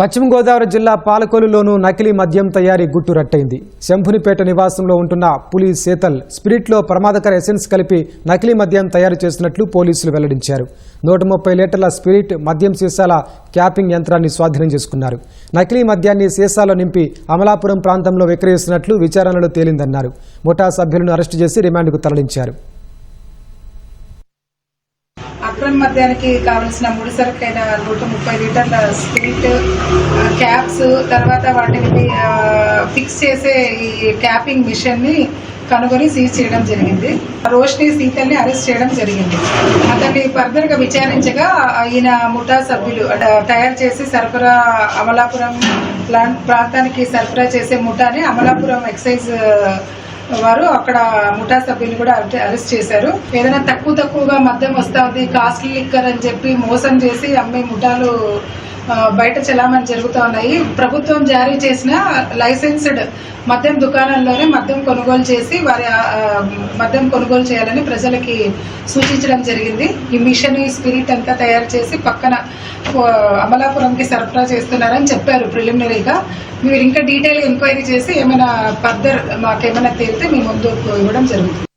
పశ్చిమ గోదావరి జిల్లా పాలకొలులోనూ నకిలీ మద్యం తయారీ గుట్టు రట్టయింది. శంభునిపేట నివాసంలో ఉంటున్న పులి సేతల్ స్పిరిట్లో ప్రమాదకర ఎసెన్స్ కలిపి నకిలీ మద్యం తయారు చేసినట్లు పోలీసులు వెల్లడించారు. నూట ముప్పై లీటర్ల స్పిరిట్ మద్యం సీసాల క్యాపింగ్ యంత్రాన్ని స్వాధీనం చేసుకున్నారు. నకిలీ మద్యాన్ని సీసాలో నింపి అమలాపురం ప్రాంతంలో విక్రయిస్తున్నట్లు విచారణలో తేలిందన్నారు. ముఠా సభ్యులను అరెస్టు చేసి రిమాండ్కు తరలించారు. అక్రమ మద్యానికి కావలసిన ముడి సరుకైన నూట ముప్పై లీటర్ల స్పిరిట్ క్యాప్స్ తర్వాత వాటిని ఫిక్స్ చేసే ఈ క్యాపింగ్ మిషన్ని కనుగొని సీజ్ చేయడం జరిగింది. రోషిని సీతల్ని అరెస్ట్ చేయడం జరిగింది. అతన్ని ఫర్దర్గా విచారించగా ఈయన ముఠా సభ్యులు తయారు చేసి సరఫరా అమలాపురం ప్లాంట్ ప్రాంతానికి సరఫరా చేసే ముఠాని అమలాపురం ఎక్సైజ్ వారు అక్కడ ముఠా సభ్యులు కూడా అరె- అరెస్ట్ చేశారు. ఏదైనా తక్కువ తక్కువగా మద్యం వస్తా ఉంది కాస్ట్లీ లిక్కర్ అని చెప్పి మోసం చేసి అమ్మే ముఠాలు బయట చలామణి జరుగుతూ ఉన్నాయి. ప్రభుత్వం జారీ చేసిన లైసెన్స్డ్ మద్యం దుకాణంలోనే మద్యం కొనుగోలు చేసి వారి మద్యం కొనుగోలు చేయాలని ప్రజలకి సూచించడం జరిగింది. ఈ మిషన్ ఈ స్పిరిట్ అంతా తయారు చేసి పక్కన అమలాపురంకి సరఫరా చేస్తున్నారని చెప్పారు ప్రిలిమినరీగా. మీరు ఇంకా డీటెయిల్ ఎంక్వైరీ చేసి ఏమైనా ఫర్దర్ మాకేమైనా తేలితే మీ ముందు ఇవ్వడం జరుగుతుంది.